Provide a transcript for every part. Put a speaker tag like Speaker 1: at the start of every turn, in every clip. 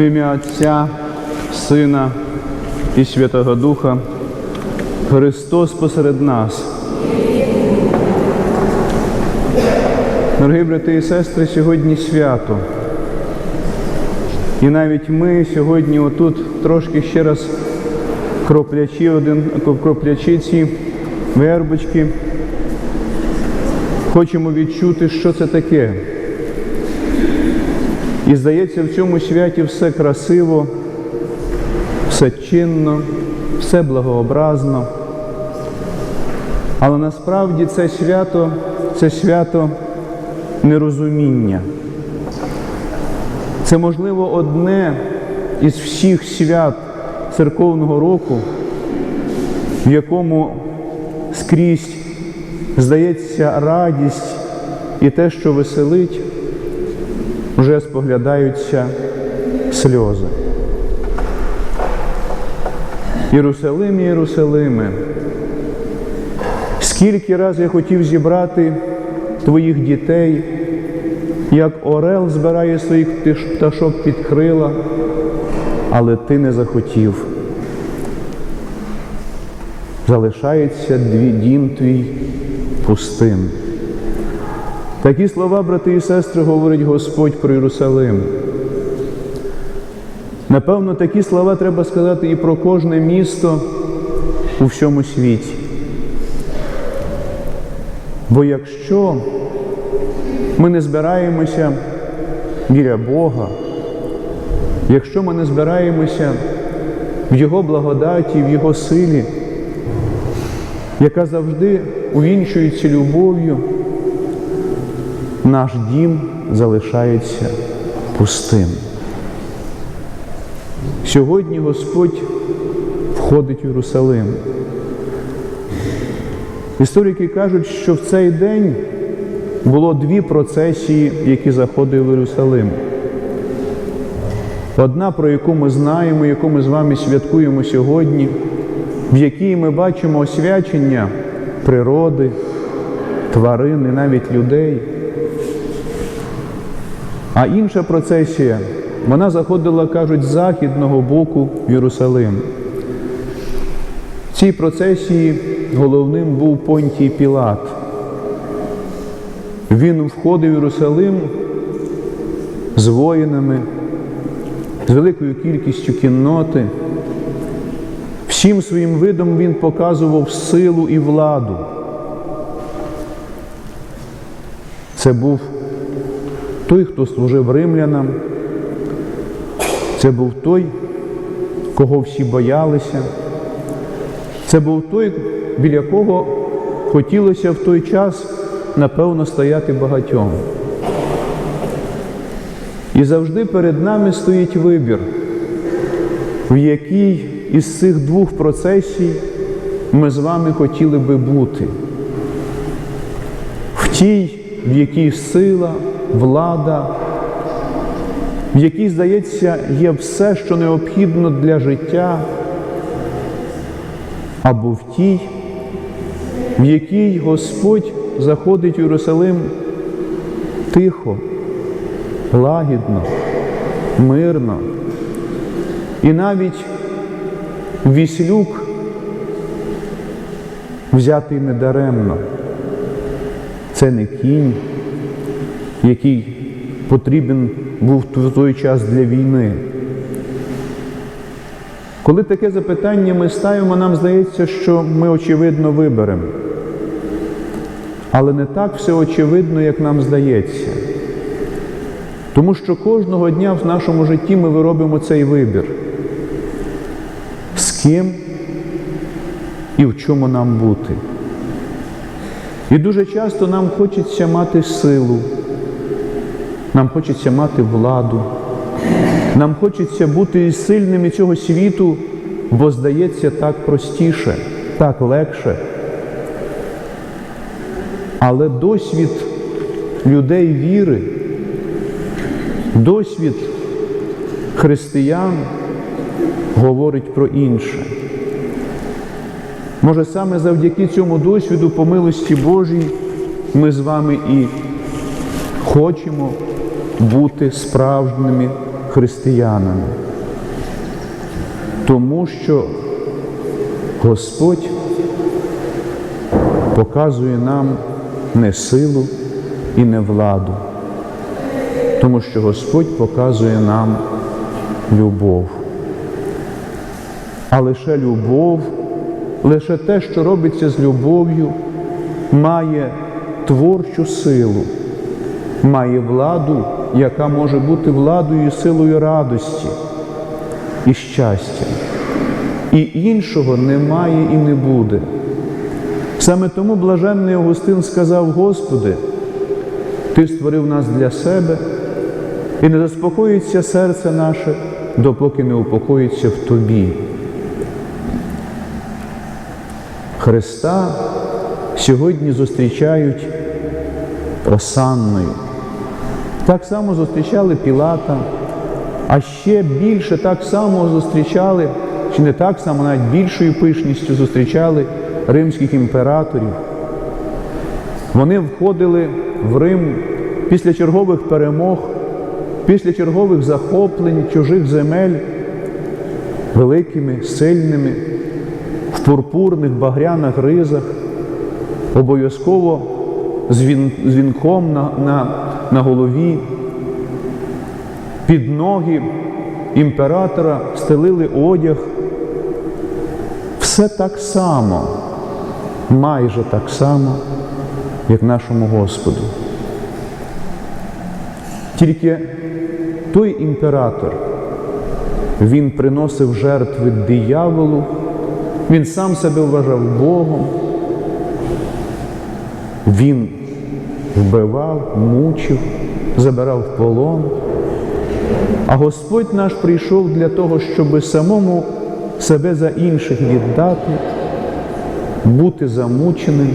Speaker 1: В ім'я Отця, Сина і Святого Духа Христос посеред нас. Дорогі брати і сестри, сьогодні свято. І навіть ми сьогодні отут трошки ще раз кроплячи один, кроплячи ці вербочки, хочемо відчути, що це таке. І здається, в цьому святі все красиво, все чинно, все благообразно. Але насправді це свято це свято нерозуміння. Це, можливо, одне із всіх свят церковного року, в якому скрізь здається радість і те, що веселить, вже споглядаються сльози. Єрусалим, Єрусалиме, скільки раз я хотів зібрати твоїх дітей, як орел збирає своїх пташок під крила, але ти не захотів. Залишається дім твій пустим. Такі слова, брати і сестри, говорить Господь про Єрусалим. Напевно, такі слова треба сказати і про кожне місто у всьому світі. Бо якщо ми не збираємося біля Бога, якщо ми не збираємося в Його благодаті, в Його силі, яка завжди увінчується любов'ю, наш дім залишається пустим. Сьогодні Господь входить в Єрусалим. Історики кажуть, що в цей день було дві процесії, які заходили в Єрусалим. Одна, про яку ми знаємо, яку ми з вами святкуємо сьогодні, в якій ми бачимо освячення природи, тварин і навіть людей. А інша процесія, вона заходила, кажуть, з західного боку в Єрусалим. В цій процесії головним був Понтій Пілат. Він входив в Єрусалим з воїнами, з великою кількістю кінноти. Всім своїм видом він показував силу і владу. Це був той, хто служив римлянам. Це був той, кого всі боялися. Це був той, біля кого хотілося в той час, напевно, стояти багатьом. І завжди перед нами стоїть вибір, в якій із цих двох процесій ми з вами хотіли би бути. В тій, в якій сила, влада, в якій, здається, є все, що необхідно для життя, або в тій, в якій Господь заходить в Єрусалим тихо, лагідно, мирно. І навіть віслюк взятий недаремно. Це не кінь, який потрібен був в той час для війни. Коли таке запитання ми ставимо, нам здається, що ми очевидно виберемо. Але не так все очевидно, як нам здається. Тому що кожного дня в нашому житті ми виробимо цей вибір. З ким і в чому нам бути. І дуже часто нам хочеться мати силу, нам хочеться мати владу, нам хочеться бути сильними цього світу, бо здається так простіше, так легше. Але досвід людей віри, досвід християн говорить про інше. Може, саме завдяки цьому досвіду, по милості Божій, ми з вами і хочемо бути справжніми християнами. Тому що Господь показує нам не силу і не владу, тому що Господь показує нам любов. А лише любов, лише те, що робиться з любов'ю, має творчу силу, має владу, яка може бути владою силою радості і щастя. І іншого немає і не буде. Саме тому блаженний Августин сказав, Господи, Ти створив нас для себе, і не заспокоїться серце наше, допоки не упокоїться в Тобі. Христа сьогодні зустрічають осанною. Так само зустрічали Пілата, а ще більше так само зустрічали, чи не так само, навіть більшою пишністю зустрічали римських імператорів. Вони входили в Рим після чергових перемог, після чергових захоплень чужих земель великими, сильними, в пурпурних багряних ризах, обов'язково з він- з вінком на, на, на голові. Під ноги імператора стелили одяг. Все так само, майже так само, як нашому Господу. Тільки той імператор, він приносив жертви дияволу, він сам себе вважав Богом, він вбивав, мучив, забирав в полон. А Господь наш прийшов для того, щоб самому себе за інших віддати, бути замученим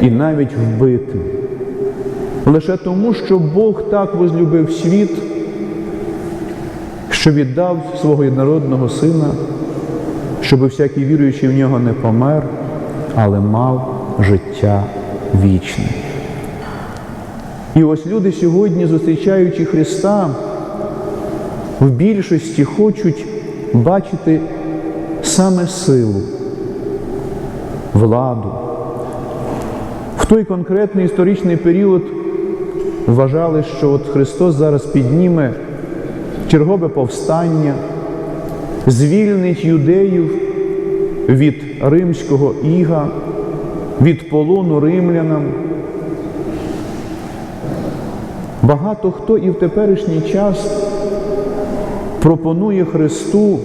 Speaker 1: і навіть вбитим. Лише тому, що Бог так возлюбив світ, що віддав свого єдинородного Сина, щоб всякий віруючий в нього не помер, але мав життя вічне. І ось люди сьогодні, зустрічаючи Христа, в більшості хочуть бачити саме силу, владу. В той конкретний історичний період вважали, що от Христос зараз підніме чергове повстання, звільнить юдеїв від римського іга, від полону римлянам. Багато хто і в теперішній час пропонує Христу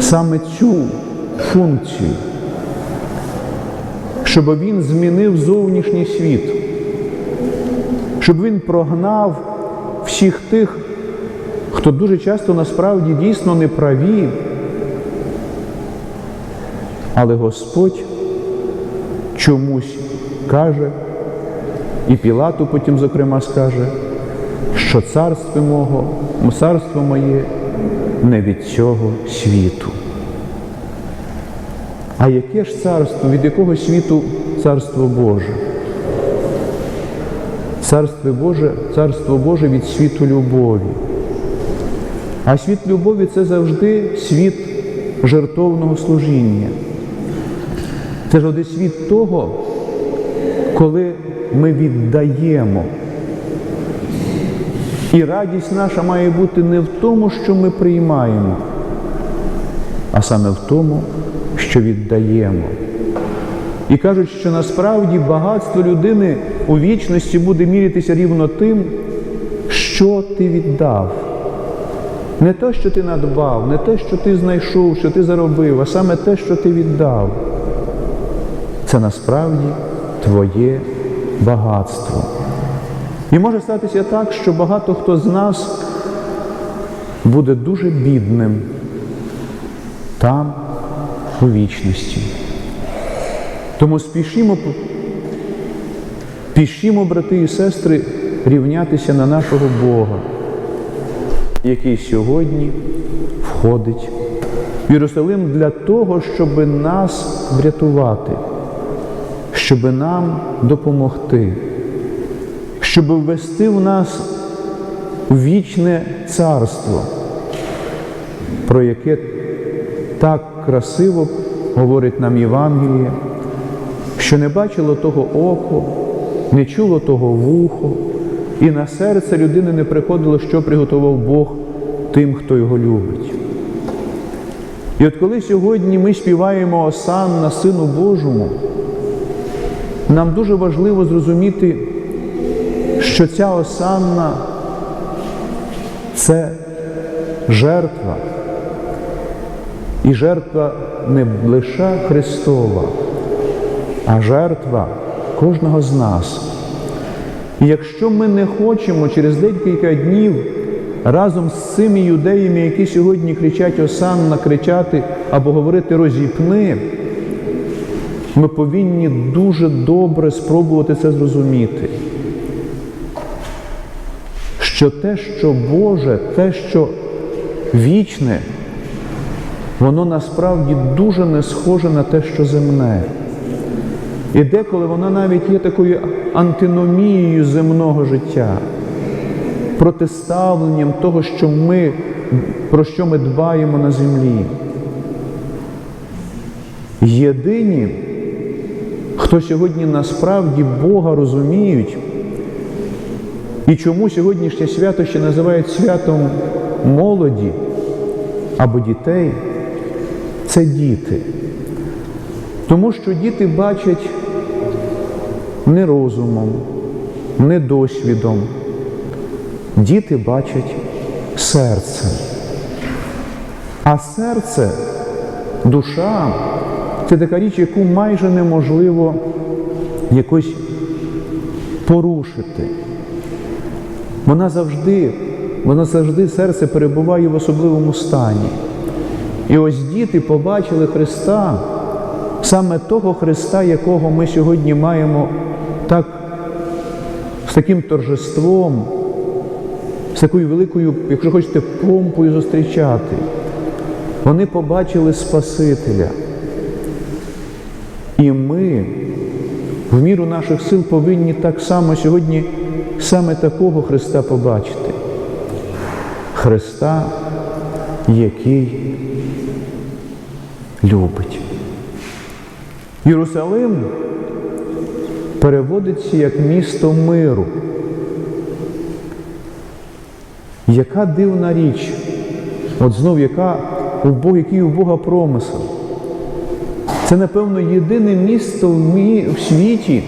Speaker 1: саме цю функцію, щоб Він змінив зовнішній світ, щоб Він прогнав всіх тих, хто дуже часто насправді дійсно не праві. Але Господь чомусь каже, і Пілату потім, зокрема, скаже, що царство мого, царство моє не від цього світу. А яке ж царство, від якого світу царство Боже? Царство Боже, царство Боже від світу любові. А світ любові це завжди світ жертовного служіння. Це завжди світ того, коли ми віддаємо. І радість наша має бути не в тому, що ми приймаємо, а саме в тому, що віддаємо. І кажуть, що насправді багатство людини у вічності буде мірятися рівно тим, що ти віддав. Не те, що ти надбав, не те, що ти знайшов, що ти заробив, а саме те, що ти віддав. Це насправді твоє багатство. І може статися так, що багато хто з нас буде дуже бідним там, у вічності. Тому спішімо, пішімо, брати і сестри, рівнятися на нашого Бога, який сьогодні входить в Єрусалим для того, щоб нас врятувати, щоб нам допомогти, щоб ввести в нас вічне царство, про яке так красиво говорить нам Євангеліє, що не бачило того око, не чуло того вухо, і на серце людини не приходило, що приготував Бог тим, хто його любить. І от коли сьогодні ми співаємо Осанна Сину Божому, нам дуже важливо зрозуміти, що ця осанна це жертва. І жертва не лише Христова, а жертва кожного з нас. І якщо ми не хочемо через декілька днів разом з цими юдеями, які сьогодні кричать Осанна, кричати або говорити розіпни, ми повинні дуже добре спробувати це зрозуміти. Що те, що Боже, те, що вічне, воно насправді дуже не схоже на те, що земне. І деколи воно навіть є такою антиномією земного життя, протиставленням того, що ми, про що ми дбаємо на землі. Єдині, хто сьогодні насправді Бога розуміють, і чому сьогоднішнє свято ще називають святом молоді або дітей, це діти. Тому що діти бачать не розумом, не досвідом. Діти бачать серцем. А серце, душа це така річ, яку майже неможливо якось порушити. Вона завжди, вона завжди серце перебуває в особливому стані. І ось діти побачили Христа, саме того Христа, якого ми сьогодні маємо так, з таким торжеством, з такою великою, якщо хочете, помпою зустрічати. Вони побачили Спасителя. І ми в міру наших сил повинні так само сьогодні саме такого Христа побачити. Христа, який любить. Єрусалим переводиться як місто миру. Яка дивна річ, от знов яка у Бога, який у Бога промисел. Це, напевно, єдине місто в, світі,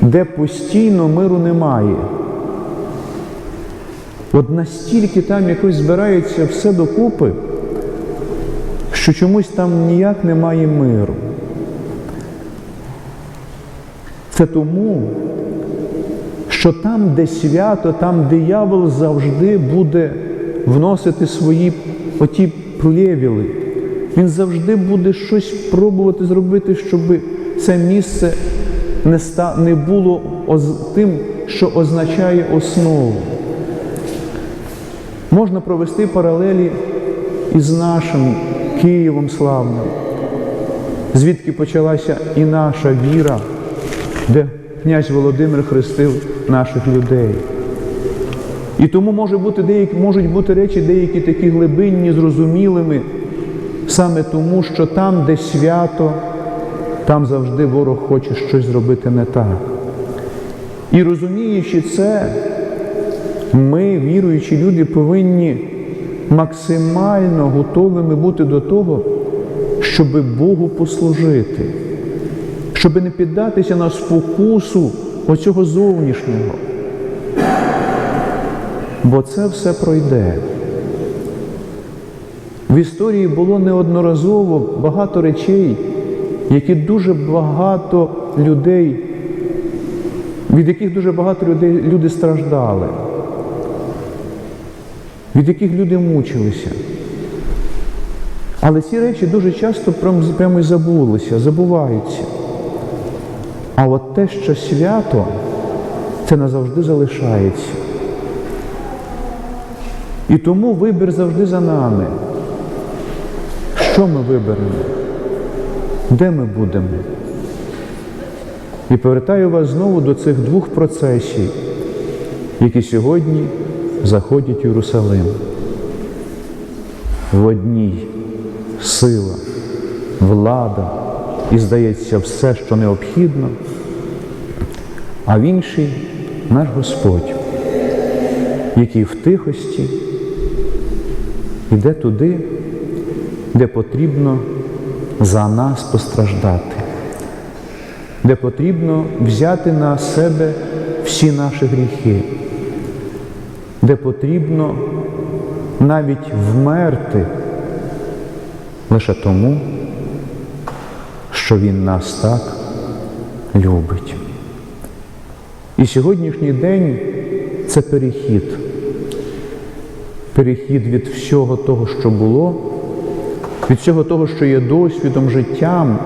Speaker 1: де постійно миру немає. От настільки там якось збирається все докупи, що чомусь там ніяк немає миру. Це тому, що там, де свято, там диявол завжди буде вносити свої оті плевіли. Він завжди буде щось пробувати зробити, щоб це місце не, ста, не було тим, що означає основу. Можна провести паралелі із нашим Києвом славним, звідки почалася і наша віра, де князь Володимир хрестив наших людей. І тому може бути деякі, можуть бути речі деякі такі глибинні, зрозумілими, саме тому, що там, де свято, там завжди ворог хоче щось зробити не так. І розуміючи це, ми, віруючі люди, повинні максимально готовими бути до того, щоб Богу послужити, щоб не піддатися на спокусу оцього зовнішнього. Бо це все пройде. В історії було неодноразово багато речей, які дуже багато людей, від яких дуже багато людей люди страждали, від яких люди мучилися. Але ці речі дуже часто прямо і забулися, забуваються. А от те, що свято, це назавжди залишається. І тому вибір завжди за нами. Що ми виберемо? Де ми будемо? І повертаю вас знову до цих двох процесій, які сьогодні заходять в Єрусалим. В одній сила, влада і, здається, все, що необхідно, а в іншій наш Господь, який в тихості йде туди, де потрібно за нас постраждати, де потрібно взяти на себе всі наші гріхи, де потрібно навіть вмерти лише тому, що Він нас так любить. І сьогоднішній день це перехід. Перехід від всього того, що було, від всього того, що є досвідом, життям,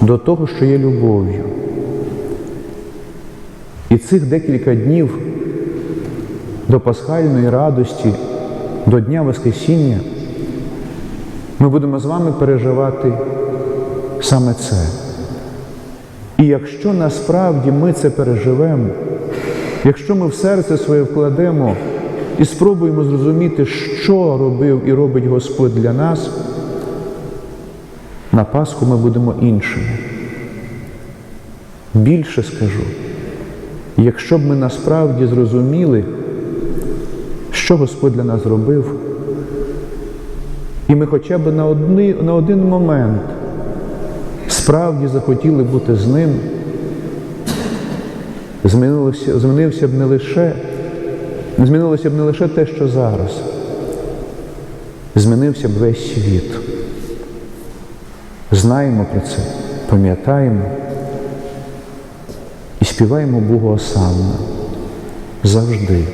Speaker 1: до того, що є любов'ю. І цих декілька днів до пасхальної радості, до Дня Воскресіння ми будемо з вами переживати саме це. І якщо насправді ми це переживемо, якщо ми в серце своє вкладемо і спробуємо зрозуміти, що робив і робить Господь для нас, на Пасху ми будемо іншими. Більше скажу, якщо б ми насправді зрозуміли, що Господь для нас зробив, і ми хоча б на, одни, на один момент справді захотіли бути з ним, змінилося, змінився б не лише, змінилося б не лише те, що зараз, змінився б весь світ. Знаємо про це, пам'ятаємо і співаємо Богу осанна завжди,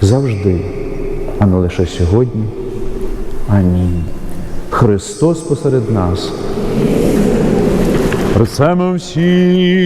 Speaker 1: завжди, а не лише сьогодні. Амінь. Христос посеред нас.
Speaker 2: Присемем всі